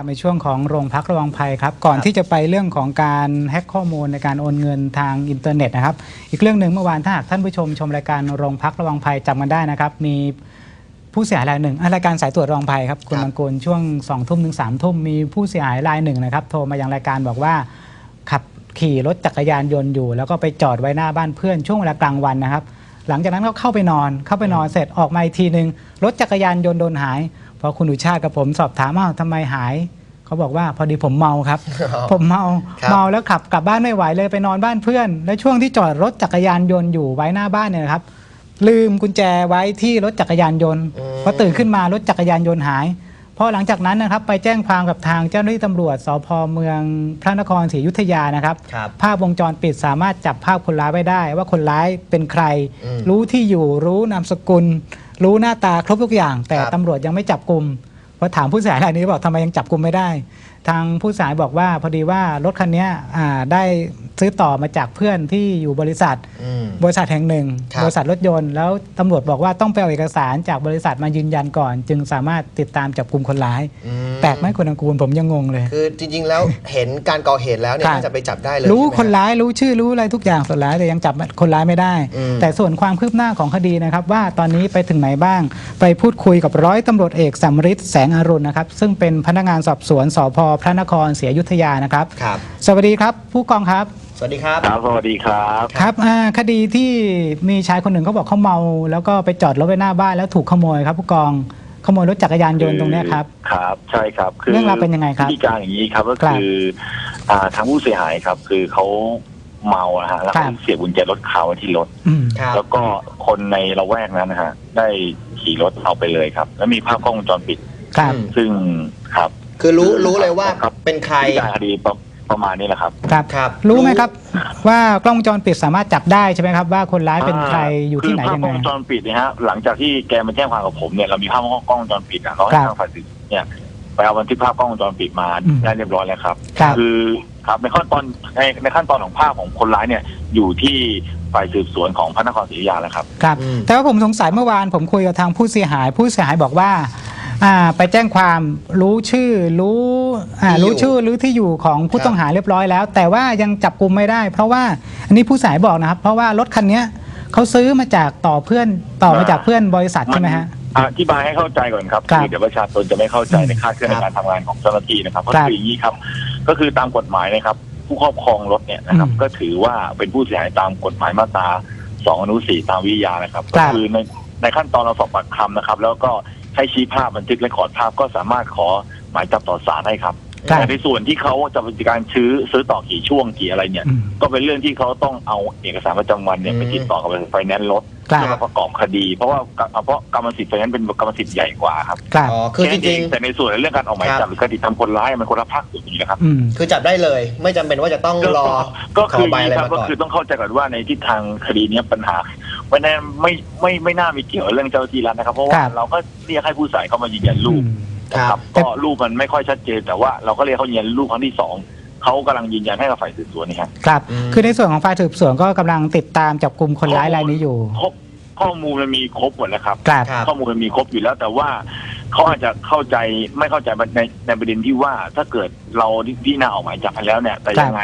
ครับในช่วงของโรงพักระวังภัยครับ ก่อนครับที่จะไปเรื่องของการแฮ็กข้อมูลในการโอนเงินทางอินเทอร์เน็ตนะครับ อีกเรื่องหนึ่งเมื่อวานถ้าหากท่านผู้ชมชมรายการโรงพักระวังภัยจำกันได้นะครับ มีผู้เสียหายรายหนึ่งอะรายการสายตรวจระวังภัยครับคุณครับ มังกรช่วง2องทุ่มถึงสามทุ่มมีผู้เสียหายรายหนึ่งนะครับ โทรมายังรายการบอกว่า ขับขี่รถจักรยานยนต์อยู่ แล้วก็ไปจอดไว้หน้าบ้านเพื่อนช่วงเวลากลางวันนะครับ หลังจากนั้นก็เข้าไปนอนเข้าไปนอนเสร็จออกมาอีกทีหนึ่งรถจักรยานยนต์โดนหาย พอคุณอุชาติกับผมสอบถามว่าทำไมหายเขาบอกว่าพอดีผมเมาครับ ผมเมาครับ เมาแล้วขับกลับบ้านไม่ไหวเลยไปนอนบ้านเพื่อน แล้วช่วงที่จอดรถจักรยานยนต์อยู่ไว้หน้าบ้านเนี่ยนะครับ ลืมกุญแจไว้ที่รถจักรยานยนต์อืม พอตื่นขึ้นมารถจักรยานยนต์หายพอหลังจากนั้นนะครับไปแจ้งความกับทางเจ้าหน้าที่ตำรวจสพเมืองพระนครศรีอยุธยานะครับ ครับ ภาพวงจรปิดสามารถจับภาพคนร้ายไว้ได้ ว่าคนร้ายเป็นใคร อืม รู้ที่อยู่รู้นามสกุล รู้หน้าตาครบทุกอย่าง แต่ครับตำรวจยังไม่จับกลุ่มพอถามผู้เสียหายรายนี้บอกทำไมยังจับกลุ่มไม่ได้ ทางผู้เสียหายบอกว่าพอดีว่ารถคันเนี้ยอ่าได้ซื้อต่อมาจากเพื่อนที่อยู่บริษัท อืม บริษัทแห่งหนึ่ง ครับ บริษัทรถยนต์แล้วตำรวจบอกว่าต้องไปเอาเอกสารจากบริษัทมายืนยันก่อน จึงสามารถติดตามจับกลุ่มคนร้าย อืมแปลกไหมคุณอังกูลผมยังงงเลย คือจริง ๆ แล้วเห็นการก่อเหตุแล้วเนี่ยครับน่าจะไปจับได้เลยรู้ใช่ไหม คนร้ายรู้ชื่อรู้อะไรทุกอย่างส่วนร้ายแต่ยังจับคนร้ายไม่ได้ อืม แต่ส่วนความคืบหน้าของคดีนะครับ ว่าตอนนี้ไปถึงไหนบ้าง ไปพูดคุยกับร้อยตำรวจเอกสำริดแสงอรุณนะครับ ซึ่งเป็นพนักงานสอบสวนสพพระนครศรีอยุธยานะครับ ครับ สวัสดีครับผู้กองครับ สวัสดีครับ ครับสวัสดีครับครับอ่าคดีที่มีชายคนหนึ่งเขาบอกเขาเมา แล้วก็ไปจอดรถไว้หน้าบ้านแล้วถูกขโมยครับ ผู้กองขโมยรถจักรยานยนต์ตรงเนี้ยครับ ครับ ใช่ครับเรื่องราวเป็นยังไงครับวิธีการอย่างนี้ครับก็ครับคืออ่าทางผู้เสียหายครับ คือเขาเมานะฮะแล้วครัเขาบเสียบกุญแจรถคาไว้ที่รถ อืมครับ แล้วก็คนในละแวกนั้นนะฮะได้ขี่รถเอาไปเลยครับ แล้วมีภาพกล้องวงจรปิด ครับอืมซึ่งครับ คือรู้รู้เลยว่าครับ เป็นใครวิธีการคดีประประมาณนี้แหละครับ ครับ ครับ รู้ไหมครับ ว่ากล้องวงจรปิดสามารถจับได้ใช่ไหมครับ ว่าคนร้ายเป็นใครอยู่ที่ไหนคืภาพยังกล้ไงองวงจรปิดเนี่ยฮะหลังจากที่แกมาแจ้งความกับผมเนี่ยเรามีภาพกล้องวงจรปิดอะเราให้ครับทางฝ่ายสืบเนี่ยไปเอาบันทึกภาพกล้องวงจรปิดมาอืมได้เรียบร้อยแล้วครับครับคือครับในขั้นตอนในในขั้นตอนของภาพของคนร้ายเนี่ยอยู่ที่ฝ่ายสืบสวนของพระนครศรีอยุธยาแล้วครับ ครับ อืม แต่ว่าผมสงสัยเมื่อวานผมคุยกับทางผู้เสียหาย ผู้เสียหายบอกว่า อ่าไปแจ้งความรู้ชื่อรู้อ่าที่อยู่รู้ชื่อรู้ที่อยู่ของผู้ครับ ต้องหาเรียบร้อยแล้ว แต่ว่ายังจับกลุ่มไม่ได้ เพราะว่าอันนี้ผู้เสียหายบอกนะครับ เพราะว่ารถคันเนี้ยเขาซื้อมาจากต่อเพื่อนต่อมาจากเพื่อนบริษัทใช่ไหมฮะ อธิบายให้เข้าใจก่อนครับครับคือเดี๋ยวประชาชนจะไม่เข้าใจในคาดเคลื่อนครัในบการทำงานของเจ้าหน้าที่นะครับก็ครับคืออย่างนี้ครับ ก็คือตามกฎหมายนะครับ ผู้ครอบครองรถเนี่ยนะครับ อืมก็ถือว่าเป็นผู้เสียหายตามกฎหมายมาตราสองอนุสี่ตามวิทยานะครับ ครัก็บคือในในขั้นตอนเราสอบปากคำนะครับ แล้วก็ ให้ชี้ภาพบันทึกและขอดภาพก็สามารถขอหมายจับต่อศาลได้ครับครับแต่ในส่วนที่เขาจะเป็นการซื้อซื้อต่อกี่ช่วงกี่อะไรเนี่ย อืม ก็เป็นเรื่องที่เขาต้องเอาเอกสารประจำวันเนี่ยอืม ไปติดต่อกับไฟแนนซ์รถครัเพื่อบมาประกอบคดี เพราะว่าเพราะกรรมสิทธิ์ไฟแนนซ์เป็นกรรมสิทธิ์ใหญ่กว่าครับครับ อ๋อคือจแค่นั้นริง เแต่ในส่วนในเรื่องการออกหมายครัจับ บหรือคดีทำคนร้ายมันคนละภาคส่วนอยู่นะครับ อืม ๆ คือจับได้เลย ไม่จำเป็นว่าจะต้องรอก็ขอคือใบอะไรครับมาก็ก่อน คือต้องเข้าใจก่อนว่าในทิศทางคดีเนี้ยปัญหา ไม่แน่ไม่ไม่ไม่น่ามีเกี่ยวกับเรื่องเจ้าหน้าที่รัฐนะครับ เพราะคว่ารับ เราก็เรียกให้ผู้เสายเข้ามายืนยันรูปอืมครับก็รูปมันไม่ค่อยชัดเจนแต่ว่าเราก็เรียกเขายืนยันรูปครั้งที่สองเขากำลังยืนยันให้กับฝ่ายสืบสวนนี่ครับครับอืมคือในส่วนของฝ่ายสืบสวนก็กำลังติดตามจับกลุ่มคนร้ายรายนี้อยู่ครบข้อมูลมันมีครบหมดแล้วครับ ครับ ครับ ข้อมูลมันมีครบอยู่แล้ว แต่ว่าเขาอาจจะเข้าใจไม่เข้าใจในในประเด็นที่ว่าถ้าเกิดเราพิจารณาออกหมายจับไปแล้วเนี่ย แต่ยังไง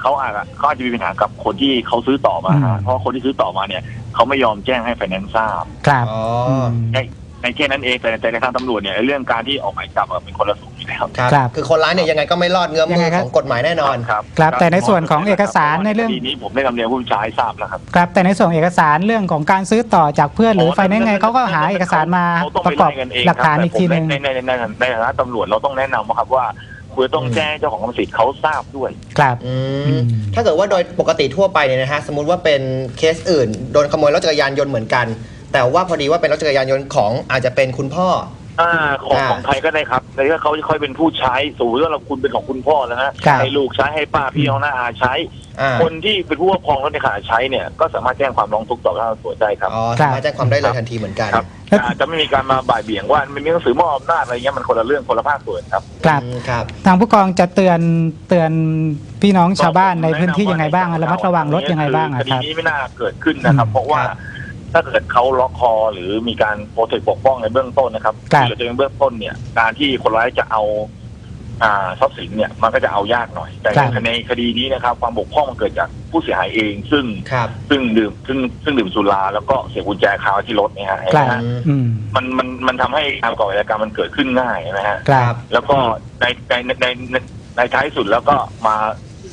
เขาอาจจะเขาอาจจะมีปัญหากับคนที่เขาซื้อต่อมา อืมฮะเพราะคนที่ซื้อต่อมาเนี่ยเขาไม่ยอมแจ้งให้ไฟแนนซ์ทราบครับอ๋อมในในแค่นั้นเองแต่แต่ในทางตำรวจเนี่ยเรื่องการที่ออกหมายจับอะเป็นคนละสูงอยู่แล้วครับ ครับคือคนร้ายเนี่ยยังไงก็ไม่รอดเงื้อมยังมืไงอครับ ของกฎหมายแน่นอน ครับครับแต่ในส่วนของเอกสารในเรื่อง คดีนี้ผมได้นำเรียนผู้บัญชาให้ทราบแล้วครับครับแต่ในส่วนเอกสารเรื่องของการซื้อต่อจากเพื่อนหรือไฟแนนซ์ไงเขาก็หาเอกสารมาเขต้องปไประกอบไล่นเงหลักฐานครับอีกทีหนึ่งแต่ผมในในในในในฐานะตำรวจเราต้องแนะนำว่าครับว่า คุณต้องอืมแจ้งให้เจ้าของกรรมสิทธิ์เขาทราบด้วย ครับ อือืมมถ้าเกิดว่าโดยปกติทั่วไปเนี่ยนะฮะสมมติว่าเป็นเคสอื่น โดนขโมยรถจักรยานยนต์เหมือนกัน แต่ว่าพอดีว่าเป็นรถจักรยานยนต์ของอาจจะเป็นคุณพ่อ อ่าของอ่าของใครก็ได้ครับแต่ถ้าเขาค่อยเป็นผู้ใช้สมมติว่าเราคุณเป็นของคุณพ่อแล้วนะครับ ให้ลูกใช้ให้ป้าพี่น้องน้าอาใช้ อ่าคนที่เป็นผู้ครอบครองรถในขณะใช้เนี่ยก็สามารถแจ้งความร้องทุกข์ต่อพนักงานสอบสวนได้ครับอ๋อครับสามารถแจ้งความได้เลยทันทีเหมือนกัน ครับอาจจะไม่มีการมาบ่ายเบี่ยงว่ามันมีหนังสือมอบอำนาจอะไรเงี้ยมันคนละเรื่องคนละภาคส่วนครับ ครับ อืมครับ ทางผู้กองจะเตือนเตือนพี่น้องชาวบ้านในพื้นที่ยังไงบ้างระมัดระวังรถยังไงบ้างคอะดีครับ นี้ไม่น่าเกิดขึ้นนะครับอืมเพราะว่าครับ ถ้าเกิดเขาล็อกคอหรือมีการโปรเทคปกป้องในเบื้องต้นนะครับครับ หรือในเบื้องต้นเนี่ย การที่คนร้ายจะเอา อ่าทรัพย์สินเนี่ย มันก็จะเอายากหน่อย แต่ครับ ในคดีนี้นะครับ ความบกพร่องมันเกิดจากผู้เสียหายเอง ซึ่งครับ ซึ่งดื่มซึ่งซึ่งดื่มสุราแล้วก็เสียบกุญแจคาไว้ที่รถเนี่ยฮะครับนะฮะอืมมันมันมันทำให้การก่ออาชญากรรมมันเกิดขึ้นง่ายนะฮะครับแล้วก็ในในในในในในท้ายสุดแล้วก็มา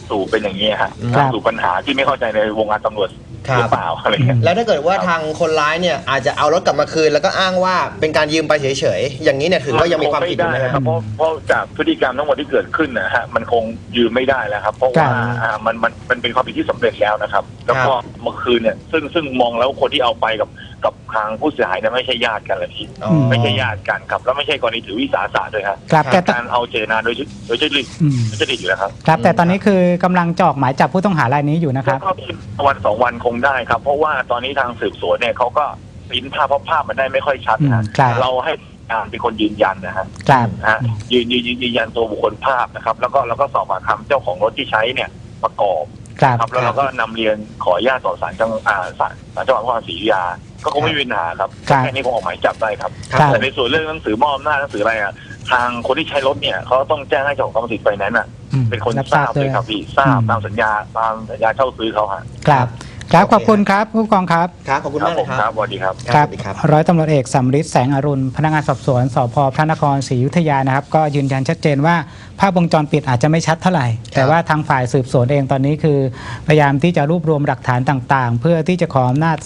สู่เป็นอย่างนี้ฮะครับ สู่ปัญหาที่ไม่เข้าใจในวงการตำรวจครั หรืบอเปล่าอะไรเงี้ยแล้วถ้าเกิดว่าทางคนร้ายเนี่ยอาจจะเอารถกลับมาคืน แล้วก็อ้างว่าเป็นการยืมไปเฉยๆอย่างนี้เนี่ยถือว่ายังมีความผิดอยู่ไหมไได้คครัรับบเพราะเพราะจากพฤติกรรมทั้งหมดที่เกิดขึ้นนะฮะมันคงยืมไม่ได้แล้วครับ เพราะว่าครับอ่ามันมันมันเป็นความผิดที่สำเร็จแล้วนะครับ แล้วก็เมื่อคืนเนี่ยซึ่งซึ่งมองแล้วคนที่เอาไปกับ กับทางผู้เสียหายเนี่ยไม่ใช่ญาติกันเลยทีอ๋อ ไม่ใช่ญาติกันครับ แล้วไม่ใช่กรณีถือวิสาสะด้วยครับครับแต่ตการเอาเจตนาโดยโดยเจริตอืมโดยเจริตอยู่แล้วครับครับ แต่ตอนนี้คือกำลังจะออกหมายจับผู้ต้องหารายนี้อยู่นะครับ ก็วันสองวันคงได้ครับ เพราะว่าตอนนี้ทางสืบสวนเนี่ยเขาก็ปริ้นภาพเพราะภาพมันได้ไม่ค่อยชัดอืมนะครับ เราให้การเป็นคนยืนยันนะฮะ ครับ นะฮะยืนยืนยืนยืนยันตัวบุคคลภาพนะครับ แล้วก็แล้วก็สอบปากคำเจ้าของรถที่ใช้เนี่ยประกอบ ครับครับแล้วเราก็นำเรียนขออนุญาตต่อศาลจังอ่าศาลศาลจังหวัดพระนครศรีอยุธยา ก็คงไม่มีปัญหาครับครับแค่นี้คงออกหมายจับได้ครับ ครับครับแต่ในส่วนเรื่องหนังสือมอบอำนาจหนังสืออะไรอะทางคนที่ใช้รถเนี่ยเขาต้องแจ้งให้เจ้าของกรรมสิทธิ์ไฟแนนซ์อะอืมเป็นคนรับทราบด้ด้ววยยครับพี่ทราบอืมตามสัญญาตามสัญญาเช่าซื้อเขาฮะ ครับ ครับขอบคุณครับผู้กองครับ ครับขอบคุณครับมากผเลยมคครัรับบ สวัสดีครับ ครับ สวัสดีครับ ร้อยตำรวจเอกสำริดแสงอรุณ พนักงานสอบสวนสพพระนครศรีอยุธยานะครับ ก็ยืนยันชัดเจนว่าภาพวงจรปิดอาจจะไม่ชัดเท่าไหร่ แต่ว่าทางฝ่ายสืบสวนเองตอนนี้คือ พยายามที่จะรวบรวมหลักฐานต่างๆ เพื่อที่จะขออำนาจ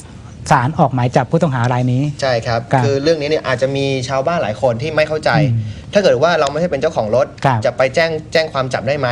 ศาลออกหมายจับผู้ต้องหารายนี้ ใช่ครับ ครับคือเรื่องนี้เนี่ยอาจจะมีชาวบ้านหลายคนที่ไม่เข้าใจอืมถ้าเกิดว่าเราไม่ใช่เป็นเจ้าของรถ ครับจะไปแจ้งแจ้งความจับได้ไหม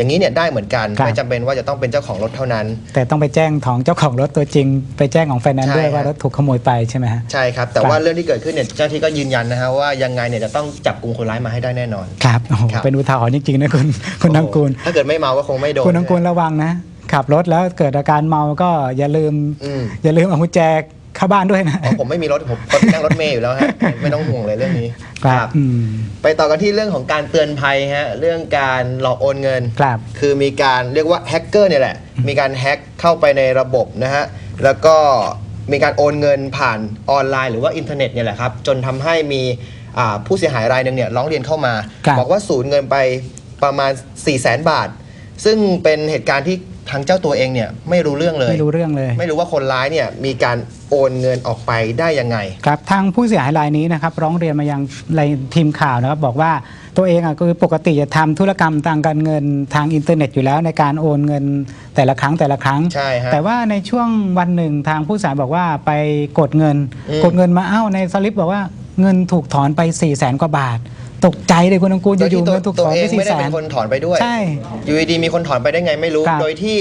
อย่างนี้เนี่ยได้เหมือนกันครับ ไม่จำเป็นว่าจะต้องเป็นเจ้าของรถเท่านั้น แต่ต้องไปแจ้งของเจ้าของรถตัวจริง ไปแจ้งของไฟแนนซ์ใช่ด้วยครับว่ารถถูกขโมยไปใช่ไหมฮะ ใช่ครับ แต่ครับว่าเรื่องที่เกิดขึ้นเนี่ยเจ้าหน้าที่ก็ยืนยันนะฮะว่ายังไงเนี่ยจะต้องจับกลุ่มคนร้ายมาให้ได้แน่นอน ครับโอ้โหครับ เป็นอุทาหรณ์จริงๆนะคุณคุณนังกูลถ้าเกิดไม่เมาก็คงไม่โดนคุณนังกูลระวังนะขับรถแล้วเกิดอาการเมาก็อย่าลืม อืม อย่าลืมเอากุญแจ เข้าบ้านด้วยนะ อ๋อผมไม่มีรถผมผมนั่งรถเมย์อยู่แล้วฮะไม่ต้องห่วงเลยเรื่องนี้ครับอืม ไปต่อกันที่เรื่องของการเตือนภัยฮะเรื่องการหลอกโอนเงินครับคือมีการเรียกว่าแฮกเกอร์เนี่ยแหละ มีการแฮ็กเข้าไปในระบบนะฮะแล้วก็มีการโอนเงินผ่านออนไลน์หรือว่าอินเทอร์เน็ตเนี่ยแหละครับจนทำให้มีอ่าผู้เสียหายรายหนึ่งเนี่ยร้องเรียนเข้ามาครับบอกว่าสูญเงินไปประมาณ 4 0 0แสนบาท ซึ่งเป็นเหตุการณ์ที่ ทางเจ้าตัวเองเนี่ยไม่รู้เรื่องเลย ไม่รู้เรื่องเลย ไม่รู้ว่าคนร้ายเนี่ยมีการโอนเงินออกไปได้ยังไง ครับทางผู้เสียหายรายนี้นะครับร้องเรียนมายังในทีมข่าวนะครับบอกว่าตัวเองอะคือปกติจะทำธุรกรรมทางการเงินทางอินเทอร์เน็ตอยู่แล้วในการโอนเงินแต่ละครั้งแต่ละครั้ง ใช่ฮะ แต่ว่าในช่วงวันหนึ่งทางผู้เสียหายบอกว่าไปกดเงิน อืม กดเงินมาเอ้าในสลิปบอกว่าเงินถูกถอนไป4ี่แสนกว่าบาท ตกใจเลยคุณอังกูลโดยอยู่ที่ๆตัวเงินถูกตัถวอนเอไปงสี่ไม่ได้แสเป็นน คนถอนไปด้วย ใช่อยู่ดีๆมีคนถอนไปได้ไงไม่รู้ ครับโดยที่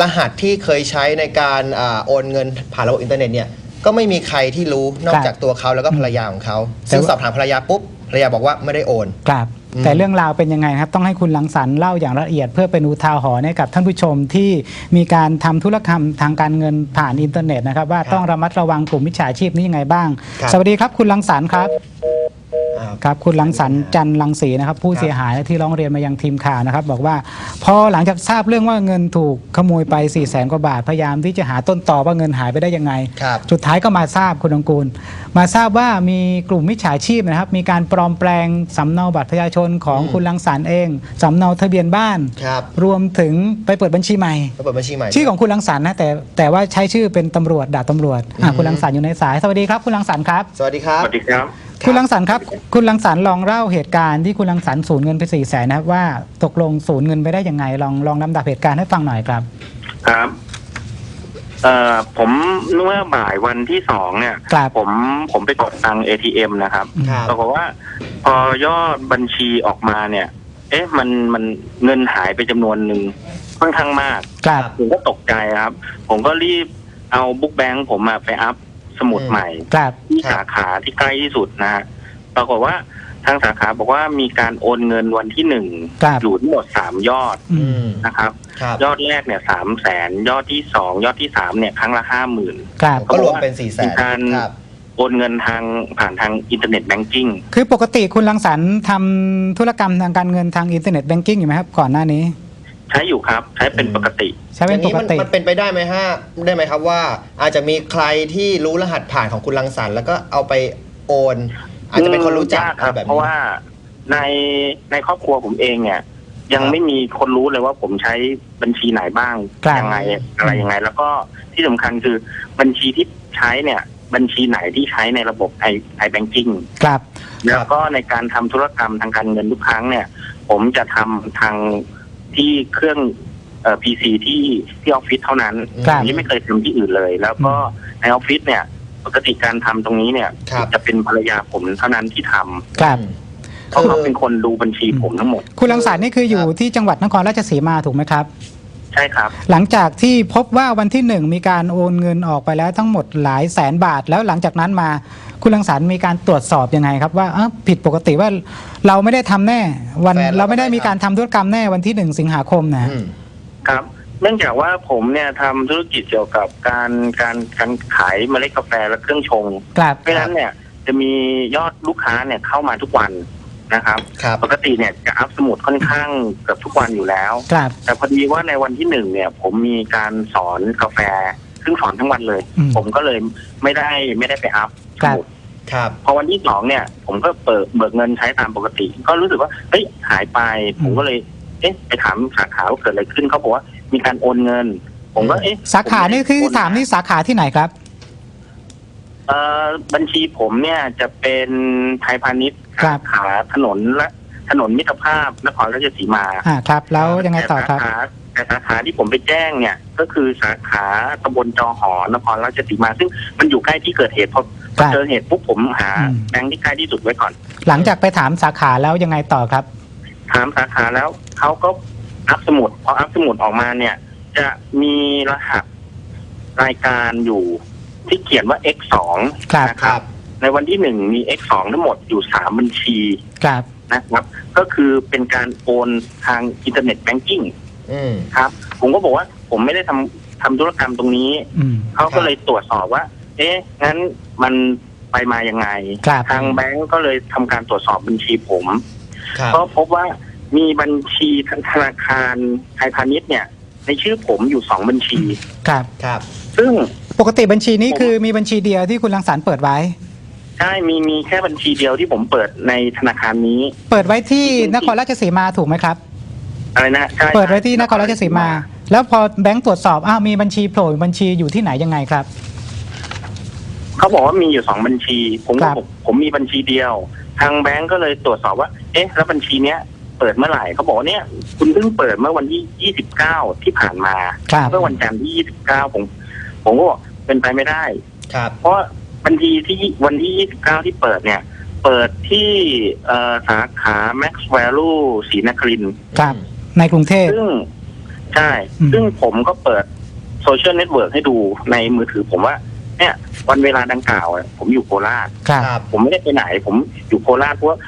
รหัสที่เคยใช้ในการอาโอนเงินผ่านระบบอินเทอร์เน็ตเนี่ย ก็ไม่มีใครที่รู้นอกจากตัวเขาแล้วก็ภรรยาของเขาแต่ซึ่งว่า สอบถามภรรยาปุ๊บภรรยาบอกว่าไม่ได้โอน ครับอืมแต่เรื่องราวเป็นยังไงครับ ต้องให้คุณลังสรรค์เล่าอย่างละเอียดเพื่อเป็นอุทาหรณ์ให้กับท่านผู้ชมที่มีการทำธุรกรรมทางการเงินผ่านอินเทอร์เน็ตนะครับ ว่าต้องระมัดระวังกลุ่มมิจฉาชีพนี้ยังไงบ้างสวัสดีครับคุณลังสรรค์ครับอ่า ครับคุณลังสรรค์จันทร์ลังสีนะครับ ผู้เสียหายที่ร้องเรียนมายังทีมข่าวนะครับ บอกว่าพอหลังจากทราบเรื่องว่าเงินถูกขโมยไป4ี่แสนกว่าบาทพยายามที่จะหาต้นต่อว่าเงินหายไปได้ยังไง ครับ สุดท้ายก็มาทราบคุณองกูล มาทราบว่ามีกลุ่มมิจฉาชีพนะครับ มีการปลอมแปลงสำเนาบัตรประชาชนของอืม คุณลังสรรค์เองสำเนาทะเบียนบ้าน ครับรวมถึงไปเปิดบัญชีใหม่ แล้วเปิดบัญชีใหม่ ชื่อของคุณลังสรรค์นะแต่แต่ว่าใช้ชื่อเป็นตำรวจดาบตำรวจอะอืม คุณลังสรรค์อยู่ในสายสวัสดีครับ คุณลังสรรค์ครับ สวัสดีครับ สวัสดีครับ คุณลังสรรค์ครับ คุณลังสรรค์ลองเล่าเหตุการณ์ที่คุณลังสรรค์สูญเงินไปสี่แสนนะครับว่าตกลงสูญเงินไปได้ยังไง ลองลองลำดับเหตุการณ์ให้ฟังหน่อยครับ ครับเอ่อผมเมื่อบ่ายวันที่สองเนี่ย ครับ ผมผมไปกดตัง ATM นะครับครับ ปรากฏว่า พอยอดบัญชีออกมาเนี่ย เอ๊ะ มันมันเงินหายไปจำนวนหนึ่งค่อนข้างมาก ครับ ผมก็ตกใจครับ ผมก็รีบเอาบุ๊กแบงค์ผมมาไปอัพ สมุดอืมใหม่ครับที่ครับสาขาที่ใกล้ที่สุดนะฮะปรากฏว่าทางสาขาบอกว่ามีการโอนเงินวันที่หนึ่งครับอยู่ทั้งหมดสามยอดอือืมมนะครับ ครับยอดแรกเนี่ยสามแสนยอดที่สองยอดที่สามเนี่ยครั้งละห้าหมื่น ครับ ก็รวมเป็น4ี่แสนมีการ ครับ โอนเงินทางผ่านทางอินเทอร์เน็ตแบงกิ้งคือปกติคุณลังสรรค์ทำธุรกรรมทางการเงินทางอินเทอร์เน็ตแบงกิ้งอยู่ไหมครับ ก่อนหน้านี้ ใช้อยู่ครับใช้เป็นอืมปกติ ใช้เป็นอปย่างกมันติ มันเป็นไปได้ไหมฮะได้ไหมครับว่า อาจจะมีใครที่รู้รหัสผ่านของคุณลังสรรค์แล้วก็เอาไปโอน อาจจะเป็นคนรู้จักยาอะคไรรับ แบบเพราะนี้ ว่าในในครอบครัวผมเองเนี่ย ยังไม่มีคนรู้เลยว่าผมใช้บัญชีไหนบ้างครับ ยังไงอะไรยังไง แล้วก็ที่สำคัญคือบัญชีที่ใช้เนี่ย บัญชีไหนที่ใช้ในระบบไอไอแบงกิ้งครับ แล้วก็ในการทำธุรกรรมทางการเงินทุกครั้งเนี่ย ผมจะทำทาง ที่เครื่องเอ่อ PC ที่ที่ออฟฟิศเท่านั้นครับผมยังไม่เคยทำที่อื่นเลย แล้วก็ในออฟฟิศเนี่ย ปกติการทำตรงนี้เนี่ย ครับ จะเป็นภรรยาผมเท่านั้นที่ทำครับ เพราะเขาเป็นคนดูบัญชีผมทั้งหมดคุณรังสรรค์นี่คืออยู่ครับที่จังหวัดนครราชสีมาถูกไหมครับ ใช่ครับ หลังจากที่พบว่าวันที่หนึ่งมีการโอนเงินออกไปแล้วทั้งหมดหลายแสนบาทแล้วหลังจากนั้นมา คุณรังสรรค์มีการตรวจสอบยังไงครับว่าอ้าวผิดปกติว่าเราไม่ได้ทำแน่วันแฟนเราเราไม่ได้ไม่ได้ มีการทำธุรกรรมแน่วันที่หนึ่งสิงหาคมนะอืม ครับ เนื่องจากว่าผมเนี่ยทำธุรกิจเกี่ยวกับการการการขายเมล็ดกาแฟและเครื่องชงครับ เพราะฉะนั้นเนี่ยจะมียอดลูกค้าเนี่ยเข้ามาทุกวันนะครับ ครับ ปกติเนี่ยจะอัพสมุดค่อนข้างเกือบทุกวันอยู่แล้วครับ แต่พอดีว่าในวันที่หนึ่งเนี่ย ผมมีการสอนกาแฟ ซึ่งสอนทั้งวันเลย อืม ผมก็เลยไม่ได้ไม่ได้ไปอัพสครับมุดครับ พอวันที่สองเนี่ย ผมก็เปิดเบิกเงินใช้ตามปกติ ก็รู้สึกว่าเฮ้ยหายไปผมก็เลย เอ๊ะไปถามสาขาว่าเกิดอะไรขึ้นเขาบอกว่ามีการโอนเงิน ผมก็เอ๊ะสาขานี่คือผไได้โถามนี่สาขาที่ไหนครับ เอ่อบัญชีผมเนี่ยจะเป็นไทยพาณิชย์ครับ สาขาถนนและถนนมิตรภาพนครราชสีมา อ่าครับ แล้วยังไงต่อครับแต่สาขา แต่สาขาที่ผมไปแจ้งเนี่ย ก็คือสาขาตำบลจอหอนครราชสีมา ซึ่งมันอยู่ใกล้ที่เกิดเหตุพอพครัอบเจอเหตุปุ๊บผมหาอืม แบงค์ที่ใกล้ที่สุดไว้ก่อน หลังจากไปถามสาขาแล้วยังไงต่อครับ ถามสาขาแล้วเขาก็อัพสมุดพออัพสมุดออกมาเนี่ย จะมีรหัสรายการอยู่ที่เขียนว่า X2 ครับ นะคครัรับบในวันที่หนึ่งมี X2 ทั้งหมดอยู่สามบัญชีครับ นะครับ ก็คือเป็นการโอนทางอินเทอร์เน็ตแบงกิ้ง อืมครับ ผมก็บอกว่าผมไม่ได้ทำทำธุรกรรมตรงนี้ อืม เขาก็เลยตรวจสอบว่า เอ๊ะ งั้นมันไปมายังไง ครับ ทางแบงก์ก็เลยทำการตรวจสอบบัญชีผม ครับก็พบว่ามีบัญชีธนาคารไทยพาณิชย์เนี่ย ในชื่อผมอยู่สองบัญชี ครับ ครับ ซึ่ง ปกติบัญชีนี้ผมคือมีบัญชีเดียวที่คุณรังสรรค์เปิดไว้ ใช่มีมีแค่บัญชีเดียวที่ผมเปิดในธนาคารนี้ เปิดไว้ที่นครราชสีมาถูกไหมครับ อะไรนะใช่เปิดไว้ที่นครราชสีมา แล้วพอแบงค์ตรวจสอบอ้าวมีบัญชีโผล่บัญชีอยู่ที่ไหนยังไงครับ เขาบอกว่ามีอยู่สองบัญชี ผมครัก็บบอกผมมีบัญชีเดียว ทางแบงก์ก็เลยตรวจสอบว่า เอ๊ะ แล้วบัญชีเนี้ยเปิดเมื่อไหร่เขาบอกว่าเนี่ย คุณเพิ่งเปิดเมื่อวันที่ 29 ที่ผ่านมาครับเมื่อวันจันทร์ที่ 29 ผม ผมก็บอกเป็นไปไม่ได้ ครับ เพราะบัญชีที่วันที่ 29 ที่เปิดเนี่ย เปิดที่เอ่อสาขา Max Value ศรีนครินทร์ ครับ ในกรุงเทพ ซึ่งใช่ อืม ซึ่งผมก็เปิดโซเชียลเน็ตเวิร์กให้ดูในมือถือผมว่า เนี่ย วันเวลาดังกล่าวอะผมอยู่โคราช ครับ ครับ ผมไม่ได้ไปไหน ผมอยู่โคราชเพราะว่า